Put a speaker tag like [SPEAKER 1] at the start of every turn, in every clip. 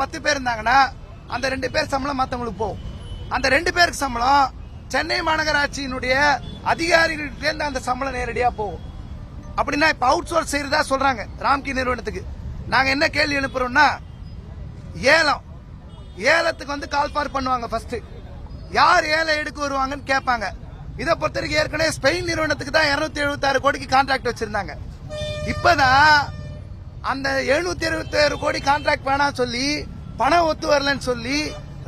[SPEAKER 1] பத்து பேர் இருந்தாங்கன்னா அந்த ரெண்டு பேர் சம்பளம் மத்தவங்களுக்கு போகும். அந்த ரெண்டு பேருக்கு சம்பளம் சென்னை மாநகராட்சியினுடைய அதிகாரிகள்கிட்ட அந்த சம்பளம் நேரடியா போகும். அப்படின்னா இப்ப அவுட் சோர்ஸ் செய்யறதா சொல்றாங்க ராம்கி நிறுவனத்துக்கு. நாங்க என்ன கேள்வி எழுப்புறோம்னா ஏலம். ஏலத்துக்கு வந்து கால்பார் பண்ணுவாங்க ஃபர்ஸ்ட் யார் ஏலம் எடுக்க வருவாங்கன்னு கேட்பாங்க. இதை பொறுத்த வரைக்கும் ஏற்கனவே ஸ்பெயின் நிறுவனத்துக்கு தான் இருநூத்தி எழுபத்தாறு கோடிக்கு கான்ட்ராக்ட் வச்சிருந்தாங்க. இப்பதான் அந்த எழுநூத்தி இருபத்தி ஆறு கோடி கான்ட்ராக்ட் வேணாம் சொல்லி பணம் ஒத்து வரலன்னு சொல்லி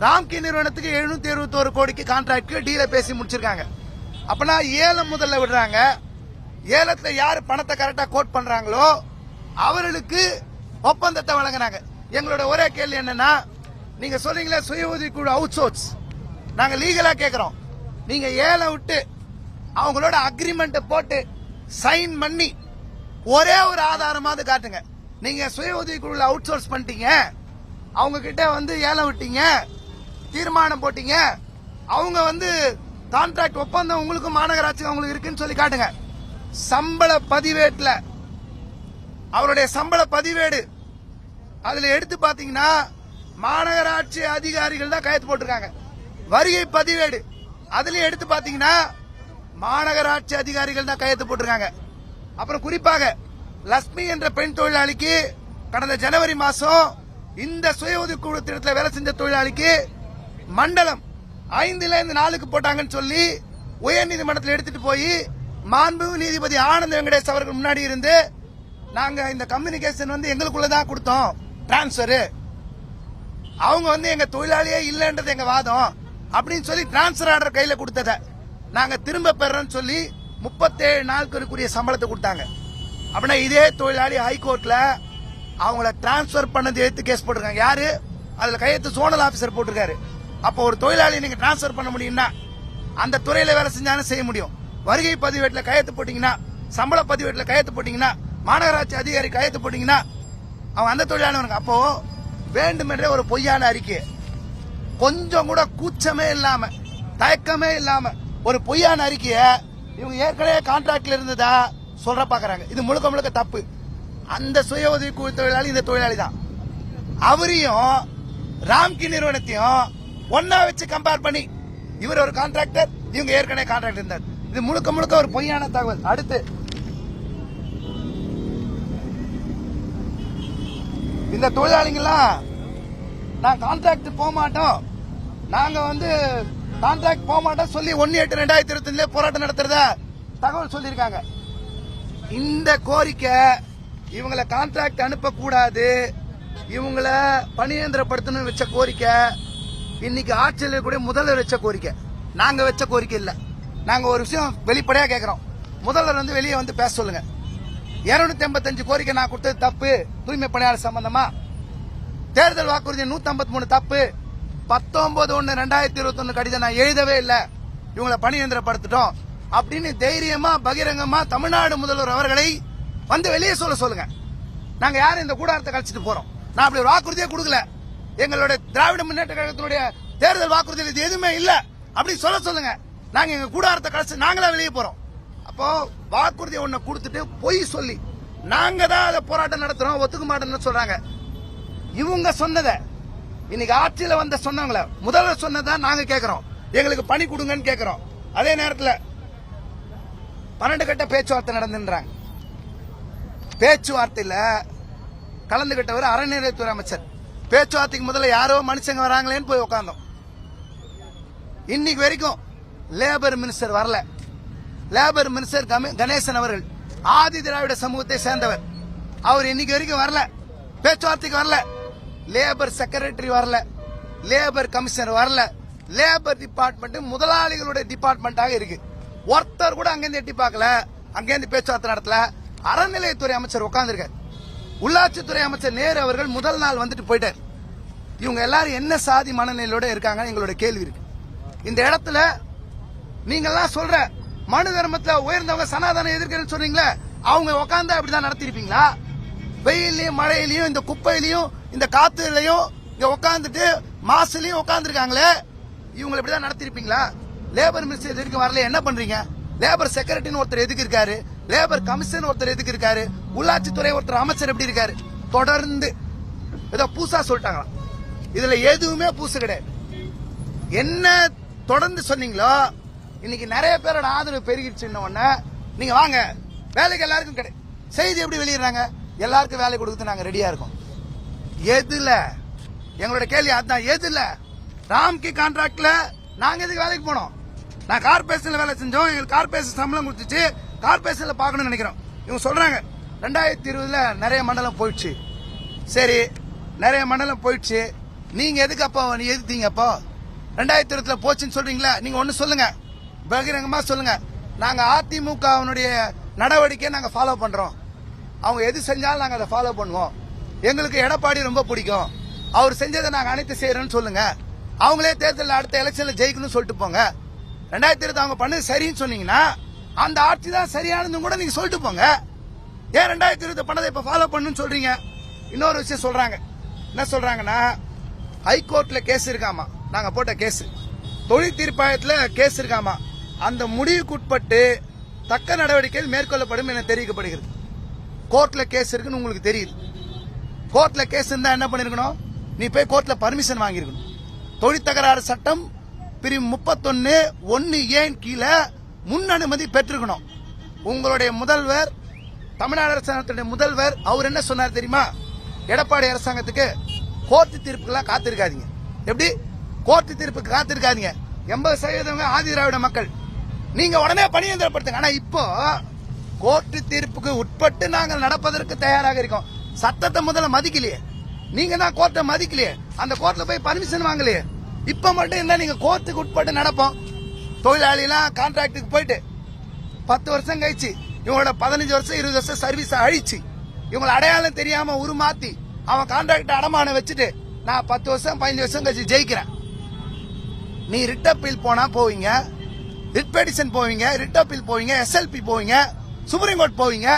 [SPEAKER 1] ராம்கி நிறுவனத்துக்கு எழுநூத்தி எழுபத்தோரு கோடிக்கு கான்ட்ராக்ட் டீல பேசி முடிச்சிருக்காங்க. அப்பனா ஏலம் முதல்ல விடுறாங்க. ஏலத்துல யாரு பணத்தை கரெக்டா கோட் பண்றாங்களோ அவர்களுக்கு ஒப்பந்தத்தை வழங்குறாங்க. எங்களோட ஒரே கேள்வி என்னன்னா நீங்க சொல்றீங்களா சுய உதவி குழு அவுட் சோர்ஸ் நாங்க லீகலா கேக்குறோம். நீங்க ஏலம் விட்டு அவங்களோட அக்ரிமெண்ட் போட்டு சைன் பண்ணி ஒரே ஒரு ஆதாரமாவது காட்டுங்க. நீங்க சுய உதவி குழுல அவுட் சோர்ஸ் பண்ணிட்டீங்க. அவங்க கிட்ட வந்து ஏலம் விட்டீங்க. தீர்மானம் போட்டீங்க. அவங்க வந்து கான்ட்ராக்ட் ஒப்பந்தம் உங்களுக்கு மாநகராட்சி அவங்களுக்கு இருக்குன்னு சொல்லி காட்டுங்க. சம்பள பதிவேட்டில். அவருடைய சம்பள பதிவேடு. அதுல எடுத்து பாத்தீங்கன்னா மாநகராட்சி அதிகாரிகள் தான் கையெழுத்து போட்டிருக்காங்க. வருகை பதிவேடு. அதுலயும் எடுத்து பாத்தீங்கன்னா மாநகராட்சி அதிகாரிகள் தான் கையெழுத்து போட்டிருக்காங்க. அப்புறம் குறிப்பாக லக்ஷ்மி என்ற பெண் தொழிலாளிக்கு கடந்த ஜனவரி மாசம் இந்த சுய உதவிக்குழு திட்டத்தில் வேலை செஞ்ச தொழிலாளிக்கு மண்டலம் ஐந்துல இருந்து நாளுக்கு போட்டாங்கன்னு சொல்லி உயர்நீதிமன்றத்தில் எடுத்துட்டு போய் மாண்பு நீதிபதி ஆனந்த் வெங்கடேஷ் அவர்கள் முன்னாடி இருந்து நாங்க இந்த கம்யூனிகேஷன் வந்து எங்களுக்குள்ள தான் கொடுத்தோம். டிரான்ஸ்பர் அவங்க வந்து எங்க தொழிலாளியே இல்லைன்றது எங்க வாதம். அப்படின்னு சொல்லி டிரான்ஸ்பர் ஆர்டர் கையில கொடுத்தத நாங்க திரும்ப பெறோம்னு சொல்லி முப்பத்தேழு நாட்களுக்குரிய சம்பளத்தை கொடுத்தாங்க. அப்படின்னா இதே தொழிலாளி ஹைகோர்ட்ல அவங்கள டிரான்ஸ்பர் பண்ணது எடுத்து கேஸ் போட்டிருக்காங்க. யாரு? அதுல கையெழுத்து சோனல் ஆபீசர் போட்டிருக்காரு. அப்போ ஒரு தொழிலாளி நீங்க டிரான்ஸ்பர் பண்ண முடியும்னா அந்த துறையில வேலை செஞ்சாலும் செய்ய முடியும். வருகை பதிவேட்டில் கையெழுத்து போட்டீங்கன்னா சம்பள பதிவேட்டில் கையெழுத்து போட்டீங்கன்னா மாநகராட்சி அதிகாரி கையெழுத்து போட்டீங்கன்னா அவன் அந்த தொழிலாளி அப்போ வேண்டுமென்றே ஒரு பொய்யான அறிக்கை. கொஞ்சம் கூட கூச்சமே இல்லாம தயக்கமே இல்லாம ஒரு பொய்யான அறிக்கைய இவங்க ஏற்கனவே கான்ட்ராக்ட்ல இருந்ததா? சொல்ற பாக்குறாங்க. இது முழுக்க முழுக்க தப்பு. அந்த சுய உதவி குழு தொழிலாளி இந்த தொழிலாளி தான். அவரையும் ராம்கி நிறுவனத்தையும் ஒன்னா வச்சு கம்பேர் பண்ணி இவர் ஒரு கான்ட்ராக்டர் இவங்க ஏற்கனவே கான்ட்ராக்ட் இருந்தார். இது முழுக்க முழுக்க ஒரு பொய்யான தகவல். அடுத்து இந்த தொழிலாளிங்கெல்லாம் நான் கான்ட்ராக்ட் போக மாட்டோம். நாங்க வந்து கான்ட்ராக்ட் போக மாட்டோம் சொல்லி ஒன்னு எட்டு ரெண்டாயிரத்தி இருபத்தஞ்சுல போராட்டம் நடத்துறதா தகவல் சொல்லியிருக்காங்க. இந்த கோரிக்கை இவங்களை கான்ட்ராக்ட் அனுப்பக்கூடாது. இவங்கள பணியந்திரப்படுத்தணும்னு வச்ச கோரிக்கை இன்னைக்கு ஆட்சியில் இருக்கக்கூடிய முதல்வர் வச்ச கோரிக்கை. நாங்க வச்ச கோரிக்கை இல்ல. நாங்க ஒரு விஷயம் வெளிப்படையா கேக்குறோம். முதல்வர் வந்து வெளியே வந்து பேச சொல்லுங்க. இருநூத்தி ஐம்பத்தஞ்சு கோரிக்கை நான் கொடுத்தது தப்பு. தூய்மை பணியாளர் சம்பந்தமா? தேர்தல் வாக்குறுதி நூத்தி ஐம்பத்தி மூணு தப்பு. பத்தொன்பது ஒன்னு ரெண்டாயிரத்தி இருபத்தி ஒன்னு கடிதம் நான் எழுதவே இல்லை. இவங்களை பணியந்திரப்படுத்திட்டோம். அப்படின்னு தைரியமா பகிரங்கமா தமிழ்நாடு முதல்வர் அவர்களை வந்து வெளியே சொல்ல சொல்லுங்க. நாங்க யாரும் இந்த கூடாரத்தை கழிச்சிட்டு போறோம். நான் அப்படி ஒரு வாக்குறுதியே கொடுக்கல. எங்களுடைய திராவிட முன்னேற்ற கழகத்தினுடைய தேர்தல் வாக்குறுதியில் இது எதுவுமே இல்ல. அப்படி சொல்ல சொல்லுங்க. நாங்க எங்க கூடாரத்தை கழிச்சு நாங்களா வெளியே போறோம். அப்போ வாக்குறுதி ஒண்ணு கொடுத்துட்டு பொய் சொல்லி நாங்க தான் அதை போராட்டம் நடத்துறோம் ஒத்துக்க மாட்டோம்னு சொல்றாங்க. இவங்க சொன்னத இன்னைக்கு ஆட்சியில வந்த சொன்னவங்கள முதல்வர் சொன்னதான் நாங்க கேக்குறோம். எங்களுக்கு பணி கொடுங்கன்னு கேக்குறோம். அதே நேரத்துல பன்னெண்டு கட்ட பேச்சுவார்த்தை நடந்துன்றாங்க. பேச்சுவார்த்தையில கலந்துகிட்டவர் அறநிலையத்துறை அமைச்சர். பேச்சுவார்த்தைக்கு முதல்ல யாரோ மனுஷங்க வராங்களேன்னு போய் உட்கார்ந்தோம் இன்னைக்கு வரைக்கும் லேபர் மினிஸ்டர் வரல. லேபர் மினிஸ்டர் கணேசன் அவர்கள் ஆதி திராவிட சமூகத்தை சேர்ந்தவர். அவர் இன்னைக்கு வரைக்கும் வரல. பேச்சுவார்த்தைக்கு வரல. லேபர் செக்ரட்டரி வரல. லேபர் கமிஷனர் வரல. லேபர் டிபார்ட்மெண்ட் முதலாளிகளுடைய டிபார்ட்மெண்ட்டாக இருக்கு. ஒருத்தர் கூட அங்கேருந்து எட்டி பார்க்கல. அங்கேருந்து பேச்சுவார்த்தை நடத்தல. அறநிலையத்துறை அமைச்சர் உட்கார்ந்திருக்காரு. உள்ளாட்சித்துறை அமைச்சர் நேரு அவர்கள் முதல் நாள் வந்துட்டு போயிட்டார். இவங்க எல்லாரும் என்ன சாதி மனநிலையோட இருக்காங்க எங்களோட கேள்வி இருக்கு. இந்த இடத்துல நீங்கெல்லாம் சொல்ற மனு தர்மத்துல உயர்ந்தவங்க சனாதனம் எதிர்க்கிறேன்னு சொல்றீங்களே அவங்க உட்காந்து அப்படிதான் நடத்திருப்பீங்களா? வெயிலையும் மழையிலையும் இந்த குப்பையிலையும் இந்த காத்துலையும் இங்க உட்காந்துட்டு மாசுலயும் உட்காந்துருக்காங்களே இவங்களை இப்படிதான் நடத்திருப்பீங்களா? லேபர் மினிஸ்டர் எதுக்கு வரல என்ன பண்றீங்க? லேபர் செக்ரட்டரின்னு ஒருத்தர் எதுக்கு இருக்காரு? லேபர் கமிஷன் ஒருத்தர் எதுக்கு இருக்காரு? உள்ளாட்சித்துறை ஒருத்தர் அமைச்சர் எப்படி இருக்காரு? தொடர்ந்து ஏதோ புதுசா சொல்லிட்டாங்களாம் இதுல எதுவுமே பூசு கிடையாது. என்ன தொடர்ந்து சொன்னீங்களோ இன்னைக்கு நிறைய பேரோட ஆதரவு பெருகிடுச்சுன்ன உடனே நீங்க வாங்க. வேலைக்கு எல்லாருக்கும் கிடையாது செய்தி எப்படி வெளியிடுறாங்க? எல்லாருக்கும் வேலை கொடுத்து நாங்க ரெடியா இருக்கோம். எதுல? எங்களோட கேள்வி அதுதான் எதுல? ராம்கி கான்ட்ராக்ட்ல நாங்க எதுக்கு வேலைக்கு போனோம்? நான் கார்பரேஷன்ல வேலை செஞ்சோம். எங்களுக்கு கார்பரேஷன் சம்பளம் கொடுத்துச்சு. கார்பரேஷன்ல பார்க்கணும்னு நினைக்கிறோம். இவங்க சொல்றாங்க ரெண்டாயிரத்தி இருபதுல நிறைய மண்டலம் போயிடுச்சு. சரி நிறைய மண்டலம் போயிடுச்சு. நீங்க எதுக்கு அப்போ நீ அப்போ? ரெண்டாயிரத்தி இருபதுல போச்சுன்னு சொல்றீங்களா? நீங்க ஒன்னு சொல்லுங்க. பகிரங்கமா சொல்லுங்க. நாங்க அதிமுகவினுடைய நடவடிக்கையை நாங்க ஃபாலோ பண்றோம். அவங்க எது செஞ்சாலும் நாங்க அதை ஃபாலோ பண்ணுவோம். எங்களுக்கு எடப்பாடி ரொம்ப பிடிக்கும். அவர் செஞ்சதை நாங்க அனைத்து செய்யறோம்னு சொல்லுங்க. அவங்களே தேர்தலில் அடுத்த எலெக்ஷன்ல ஜெயிக்கணும்னு சொல்லிட்டு போங்க. ரெண்டாயிரத்தி இருபது அவங்க பண்ணது சரின்னு சொன்னீங்கன்னா அந்த ஆட்சி தான் சரியானதுன்னு கூட நீங்க சொல்லிட்டு போங்க. ஏன் ரெண்டாயிரத்தி இருபது பண்ணதை இப்ப ஃபாலோ பண்ணுன்னு சொல்றீங்க? இன்னொரு விஷயம் சொல்றாங்க. என்ன சொல்றாங்கன்னா ஹைகோர்ட்ல கேஸ் இருக்காமா? நாங்க போட்ட கேஸ் தொழில் தீர்ப்பாயத்துல கேஸ் இருக்காமா? அந்த முடிவுக்கு உட்பட்டு தக்க நடவடிக்கைகள் மேற்கொள்ளப்படும் என தெரிவிக்கப்படுகிறது. கோர்ட்ல கேஸ் இருக்குன்னு உங்களுக்கு தெரியுது. கோர்ட்ல கேஸ் இருந்தா என்ன பண்ணிருக்கணும்? நீ போய் கோர்ட்ல பர்மிஷன் வாங்கியிருக்கணும் தொழிற்தகராறு சட்டம் பிரிவு முப்பத்தொன்னு ஒன்னு ஏன் கீழே முன் அனுமதி பெற்றிருக்கணும்? உங்களுடைய முதல்வர் தமிழ்நாடு அரசாங்கத்துடைய முதல்வர் அவர் என்ன சொன்னார் தெரியுமா? எடப்பாடி அரசாங்கத்துக்கு கோர்ட்டு தீர்ப்புக்கெல்லாம் காத்திருக்காதீங்க. எப்படி? கோர்ட்டு தீர்ப்புக்கு காத்திருக்காதீங்க. எண்பது சதவீதம் ஆதி திராவிட மக்கள். நீங்க உடனே பணியந்திரப்படுத்துங்க ஆனா இப்போ கோர்ட்டு தீர்ப்புக்கு உட்பட்டு நாங்கள் நடப்பதற்கு தயாராக இருக்கோம். சட்டத்தை முதல்ல மதிக்கலையே. நீங்க தான் கோர்ட்டை மதிக்கலையே. அந்த கோர்ட்ல போய் பர்மிஷன் வாங்கலையே. இப்ப மட்டும் என்ன நீங்க கோர்ட்டுக்கு உட்பட்டு நடப்போம். தொழிலாளிலாம் கான்ட்ராக்டுக்கு போயிட்டு பத்து வருஷம் கழிச்சு இவங்களோட பதினஞ்சு வருஷம் இருபது வருஷம் சர்வீஸ் அழிச்சு இவங்களை அடையாளம் தெரியாம உருமாத்தி அவன் கான்ட்ராக்ட் அடமானம் வச்சுட்டு நான் பத்து வருஷம் பதினஞ்சு வருஷம் கழிச்சு ஜெயிக்கிறேன். நீ ரிட் அப்பீல் போனா போவீங்க ரிட் பெடிஷன் போவீங்க ரிட் அப்பீல் போவீங்க எஸ்எல்பி போவீங்க சுப்ரீம் கோர்ட் போவீங்க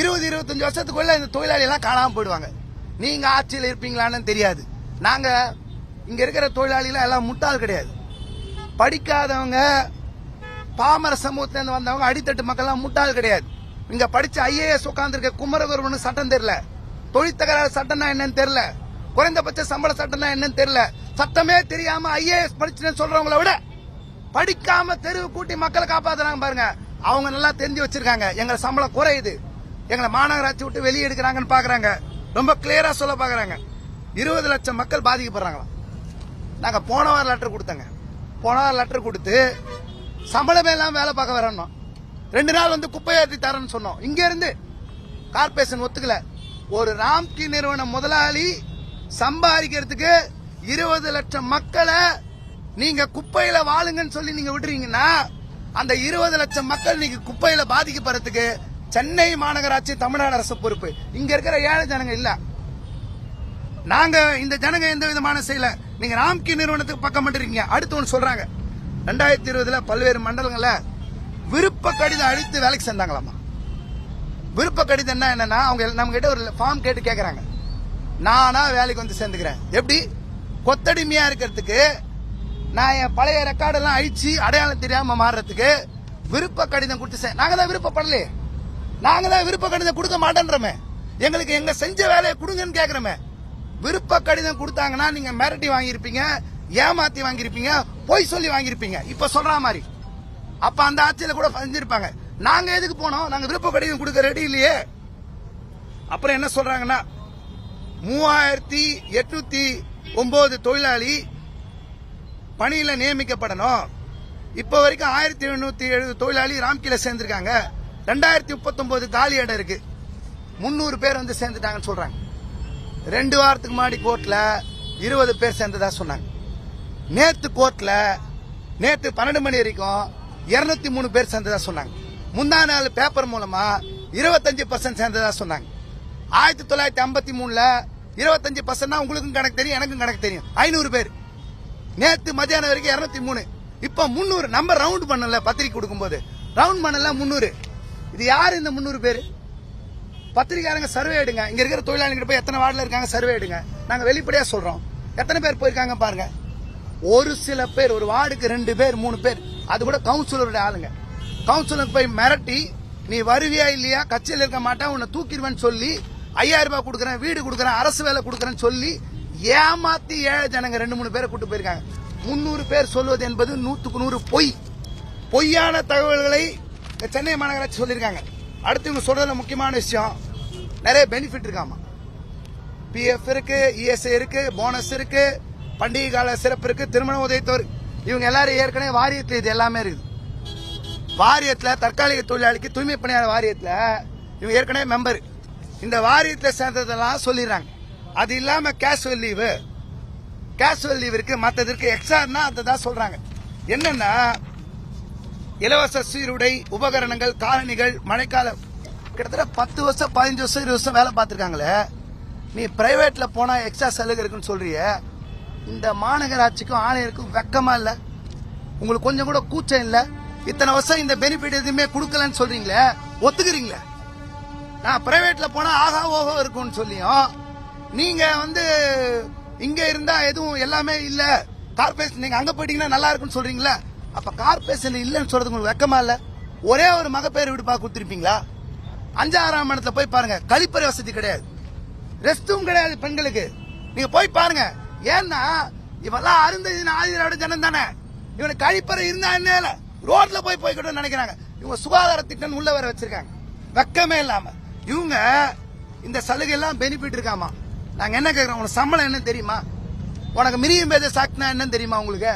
[SPEAKER 1] இருபது இருபத்தஞ்சு வருஷத்துக்குள்ள இந்த தொழிலாளி எல்லாம் காணாம போயிடுவாங்க. நீங்க ஆட்சியில் இருப்பீங்களான்னு தெரியாது. நாங்க இங்க இருக்கிற தொழிலாளிகள் எல்லாம் முட்டாள் கிடையாது. படிக்காதவங்க பாமர சமூகத்திலேருந்து வந்தவங்க அடித்தட்டு மக்கள்லாம் முட்டாள் கிடையாது. இங்க படிச்ச ஐஏஎஸ் உட்கார்ந்துருக்க குமரகுருவனு சட்டம் தெரியல. தொழில் தகராறு சட்டம்னா என்னன்னு தெரியல. குறைந்தபட்ச சம்பள சட்டம்னா என்னன்னு தெரியல. சட்டமே தெரியாம ஐஏஎஸ் படிச்சுன்னு சொல்றவங்கள விட படிக்காம தெருவு கூட்டி மக்களை காப்பாத்துறாங்க பாருங்க. அவங்க நல்லா தெரிஞ்சு வச்சிருக்காங்க. எங்களை சம்பளம் குறையுது. எங்களை மாநகராட்சி விட்டு வெளியே எடுக்கிறாங்கன்னு பாக்குறாங்க. ரொம்ப கிளியரா சொல்ல பாக்குறாங்க. இருபது லட்சம் மக்கள் பாதிக்கப்படுறாங்களாம். நாங்க போன வாரம் லெட்டர் கொடுத்தங்க. போன வாரம் லெட்டர் கொடுத்து சம்பளமே இல்லாம வேலை பார்க்க வரணும். ரெண்டு நாள் வந்து குப்பை ஏற்றி தரேன்னு சொன்னோம். இங்க இருந்து கார்பரேஷன் ஒத்துக்கல. ஒரு ராம்கி நிறுவன முதலாளி சம்பாதிக்கிறதுக்கு இருபது லட்சம் மக்களை நீங்க குப்பையில வாழுங்கன்னு சொல்லி நீங்க விடுறீங்கன்னா அந்த இருபது லட்சம் மக்கள் நீங்க குப்பையில பாதிக்கப்படுறதுக்கு சென்னை மாநகராட்சி தமிழ்நாடு அரசு பொறுப்பு. இங்க இருக்கிற ஏழை ஜனங்க இல்ல. நாங்க இந்த ஜனங்க எந்த விதமான செய்யல நீங்க ராம்கி நிறுவனத்துக்கு பக்கம் மட்டும் அடுத்து ஒன்று சொல்றாங்க. ரெண்டாயிரத்தி இருபதுல பல்வேறு மண்டலங்கள்ல விருப்ப கடிதம் அழித்து வேலைக்கு சேர்ந்தாங்களாமா? விருப்ப கடிதம் என்ன என்னன்னா அவங்க நம்ம கிட்ட ஒரு ஃபார்ம் கேட்டு கேட்கறாங்க நானா வேலைக்கு வந்து சேர்ந்துக்கிறேன். எப்படி? கொத்தடிமையா இருக்கிறதுக்கு நான் என் பழைய ரெக்கார்டெல்லாம் அழிச்சு அடையாளம் தெரியாம மாறுறதுக்கு விருப்ப கடிதம் கொடுத்து நாங்க தான் விருப்பப்படலையே. நாங்க தான் விருப்ப கடிதம் கொடுக்க மாட்டேன்றமே. எங்களுக்கு எங்க செஞ்ச வேலையை கொடுங்கன்னு கேக்குறோமே. விருப்ப கடிதம் கொடுத்தாங்கன்னா நீங்க மிரட்டி வாங்கியிருப்பீங்க ஏமாத்தி வாங்கியிருப்பீங்க பொய் சொல்லி வாங்கியிருப்பீங்க. இப்ப சொல்ற மாதிரி. அப்ப அந்த ஆட்சியில கூட செஞ்சிருப்பாங்க. நாங்க எதுக்கு போனோம்? நாங்க விருப்ப கடிதம் கொடுக்க ரெடி இல்லையே. அப்புறம் என்ன சொல்றாங்கன்னா மூவாயிரத்தி எட்நூத்தி ஒன்பது தொழிலாளி பணியில நியமிக்கப்படணும். இப்ப வரைக்கும் ஆயிரத்தி எழுநூத்தி எழுபது தொழிலாளி ராம்கில சேர்ந்திருக்காங்க. ரெண்டாயிரத்தி முப்பத்தொன்பது காலி இடம் இருக்கு. முன்னூறு பேர் வந்து சேர்ந்துட்டாங்கன்னு சொல்றாங்க. ரெண்டு வாரத்துக்கு முன்னாடி கோர்ட்ல இருபது பேர் சேர்ந்ததா சொன்னாங்க. நேத்து கோர்ட்ல நேத்து பன்னெண்டு மணி வரைக்கும் இருநூத்தி மூணு பேர் சேர்ந்ததா சொன்னாங்க. முந்தா நாள் பேப்பர் மூலமா இருபத்தஞ்சு பர்சன்ட் சேர்ந்ததா சொன்னாங்க. ஆயிரத்தி தொள்ளாயிரத்தி ஐம்பத்தி மூணுல இருபத்தஞ்சு பர்சன்ட் உங்களுக்கும் கணக்கு தெரியும் எனக்கும் கணக்கு தெரியும். ஐநூறு பேர். நேத்து மத்தியானம் வரைக்கும் இருநூத்தி மூணு. இப்ப முன்னூறு நம்ம ரவுண்ட் பண்ணல பத்திரிக்கை கொடுக்கும்போது. ரவுண்ட் பண்ணல முன்னூறு இது யாரு இந்த முந்நூறு பேர்? பத்திரிக்காரங்க சர்வே எடுங்க. இங்க இருக்கிற தொழிலாளிகிட்ட போய் எத்தனை வார்டில் இருக்காங்க சர்வே எடுங்க. நாங்க வெளிப்படையா சொல்றோம். எத்தனை பேர் போயிருக்காங்க பாருங்க. ஒரு சில பேர் ஒரு வார்டுக்கு ரெண்டு பேர் மூணு பேர். அது கூட கவுன்சிலருடைய ஆளுங்க. கவுன்சிலருக்கு போய் மிரட்டி நீ வருவியா இல்லையா? கட்சியில் இருக்க மாட்டேன் உன்னை தூக்கிடுவேன்னு சொல்லி ஐயாயிரம் ரூபாய் கொடுக்குறேன் வீடு கொடுக்குறேன் அரசு வேலை கொடுக்குறேன்னு சொல்லி ஏமாத்தி ஏழை ஜனங்க ரெண்டு மூணு பேரை கூட்டு போயிருக்காங்க. முன்னூறு பேர் சொல்வது என்பது நூத்துக்கு நூறு பொய். பொய்யான தகவல்களை சென்னை மாநகராட்சி சொல்லியிருக்காங்க. அடுத்து இவங்க சொல்றதுல முக்கியமான விஷயம் நிறைய பெனிஃபிட் இருக்காமா? பிஎஃப் இருக்கு இஎஸ்ஐ இருக்கு போனஸ் இருக்கு பண்டிகை கால சிறப்பு இருக்கு திருமண உதயத்தோர் இவங்க எல்லாரும் ஏற்கனவே வாரியத்தில் இது எல்லாமே இருக்குது. வாரியத்தில் தற்காலிக தொழிலாளிக்கு தூய்மை பணியாளர் வாரியத்தில் இவங்க ஏற்கனவே மெம்பர் இந்த வாரியத்தில் சேர்ந்ததெல்லாம் சொல்லிடுறாங்க. அது இல்லாமல் கேஷுவல் லீவு கேஷுவல் லீவ் இருக்கு எக்ஸ்ட்ரா எக்ஸ்ட்ரானா அதை தான் சொல்றாங்க. என்னன்னா இலவச சீருடை உபகரணங்கள் காலணிகள் மழைக்காலம் கிட்டத்தட்ட பத்து வருஷம் பதினஞ்சு வருஷம் இருபது வருஷம் வேலை பார்த்துருக்காங்களே. நீ பிரைவேட்ல போனா எக்ஸ்ட்ரா சலுகை இருக்குன்னு சொல்றிய. இந்த மாநகராட்சிக்கும் ஆணையருக்கும் வெக்கமா இல்ல? உங்களுக்கு கொஞ்சம் கூட கூச்சம் இல்ல? இத்தனை வருஷம் இந்த பெனிஃபிட் எதுவுமே கொடுக்கலன்னு சொல்றீங்களே? ஒத்துக்கிறீங்களே? நான் பிரைவேட்ல போனா ஆகா ஓஹோ இருக்கும்னு சொல்லியும் நீங்க வந்து இங்க இருந்தா எதுவும் எல்லாமே இல்ல? கார்பரேஷன் நீங்க அங்க போயிட்டீங்கன்னா நல்லா இருக்கும்னு சொல்றீங்களே? அப்ப கார்பரேஷன்ல இல்லன்னு சொல்றது உங்களுக்கு வெக்கமா இல்ல? ஒரே ஒரு மகப்பேறு வீடு பார்க்க கொடுத்துருப்பீங்களா? அஞ்சாறாம் இடத்துல போய் பாருங்க கழிப்பறை வசதி கிடையாது. ரெஸ்டும் கிடையாது பெண்களுக்கு. நீங்க போய் பாருங்க ஏன்னா இவெல்லாம் அருந்ததின் ஆதிராவிட ஜனம் தானே. இவனுக்கு கழிப்பறை இருந்தா என்ன ரோட்ல போய் போய்கிட்டு நினைக்கிறாங்க. இவங்க சுகாதார திட்டம் உள்ள வர வச்சிருக்காங்க. வெக்கமே இல்லாம. இவங்க இந்த சலுகை எல்லாம் பெனிஃபிட் இருக்காமா? நாங்க என்ன கேக்குறோம் உனக்கு சம்பளம் என்ன தெரியுமா? உனக்கு மினிமம் வேஜஸ் ஆக்ட்னா என்னன்னு தெரியுமா உங்களுக்கு?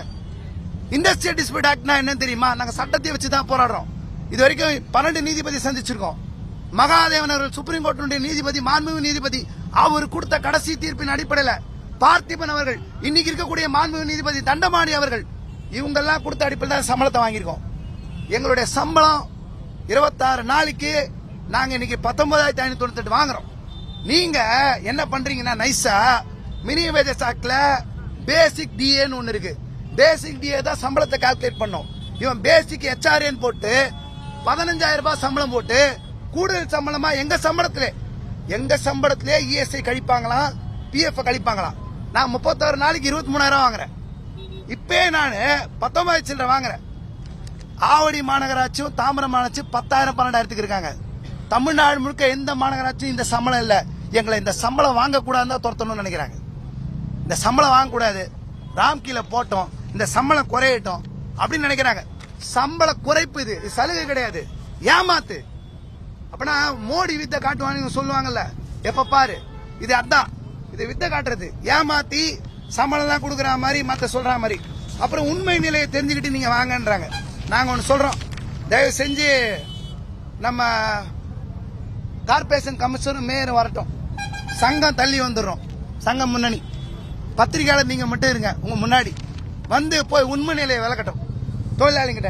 [SPEAKER 1] இண்டஸ்ட்ரியல் டிஸ்பியூட் ஆக்ட்னா என்னன்னு தெரியுமா? நாங்க சட்டத்தை வச்சு தான் போராடுறோம். இது வரைக்கும் பன்னெண்டு நீதிபதி சந்திச்சிருக்கோம். மகாதேவன் அவர்கள் சுப்ரீம் கோர்ட்டினுடைய நீதிபதி மாண்புமிகு நீதிபதி அவர் கொடுத்த கடைசி தீர்ப்பின் அடிப்படையில் பார்த்திபன் அவர்கள் இன்னைக்கு இருக்கக்கூடிய மாண்புமிகு நீதிபதி தண்டமாணி அவர்கள் இவங்க எல்லாம் கொடுத்த அடிப்படையில் தான் சம்பளத்தை வாங்கியிருக்கோம். எங்களுடைய சம்பளம் இருபத்தாறு நாளைக்கு நாங்க இன்னைக்கு பத்தொன்பதாயிரத்தி ஐநூத்தி தொண்ணூத்தி வாங்குறோம். நீங்க என்ன பண்றீங்கன்னா நைஸா மினி வேஜஸ் ஆக்ட்ல பேசிக் டிஏன்னு ஒன்று இருக்கு. பேசிக் டிஏ தான் சம்பளத்தை கால்குலேட் பண்ணும். இவன் பேசிக் ஹெச்ஆர்ஏன்னு போட்டு பதினஞ்சாயிரம் ரூபாய் சம்பளம் போட்டு கூடுதல் சம்பளமா எங்க சம்பளத்துல? எங்க சம்பளத்திலே இஎஸ்ஐ கழிப்பாங்களாம் பிஎஃப் கழிப்பாங்களாம். நான் முப்பத்தாறு நாளைக்கு இருபத்தி மூணாயிரம் வாங்குறேன். இப்பே நான் பத்தொன்பது சில்லரை வாங்குறேன். ஆவடி மாநகராட்சியும் தாமிரம் மாநகராட்சியும் பத்தாயிரம் பன்னெண்டாயிரத்துக்கு இருக்காங்க. தமிழ்நாடு முழுக்க எந்த மாநகராட்சியும் இந்த சம்பளம் இல்ல. எங்களை இந்த சம்பளம் வாங்கக்கூடாதுன்னு தான் துரத்தணும்னு நினைக்கிறாங்க. இந்த சம்பளம் வாங்கக்கூடாது. ராம்கீல போட்டோம். இந்த சம்பளம் குறையட்டும் அப்படின்னு நினைக்கிறாங்க. சம்பள குறைப்பு இது. சலுகை கிடையாது. ஏமாத்து. அப்பனா மோடி வித்த காட்டுவான்னு சொல்லுவாங்கல்ல. எப்ப பாரு. இது அதான். இது வித்த காட்டுறது. ஏமாத்தி சம்பளம் தான் கொடுக்குற மாதிரி மத்த சொல்ற மாதிரி. அப்புறம் உண்மை நிலையை தெரிஞ்சுக்கிட்டு நீங்க வாங்கன்றாங்க. நாங்க ஒன்று சொல்றோம். தயவு செஞ்சு நம்ம கார்பரேஷன் கமிஷனர் மேயர் வரட்டும். சங்கம் தள்ளி வந்துடுறோம். சங்கம் முன்னணி. பத்திரிகையாளர் நீங்க மட்டும் இருங்க. உங்க முன்னாடி. வந்து போய் உண்மை நிலையை விளக்கட்டும். தொழிலாளிங்கிட்ட.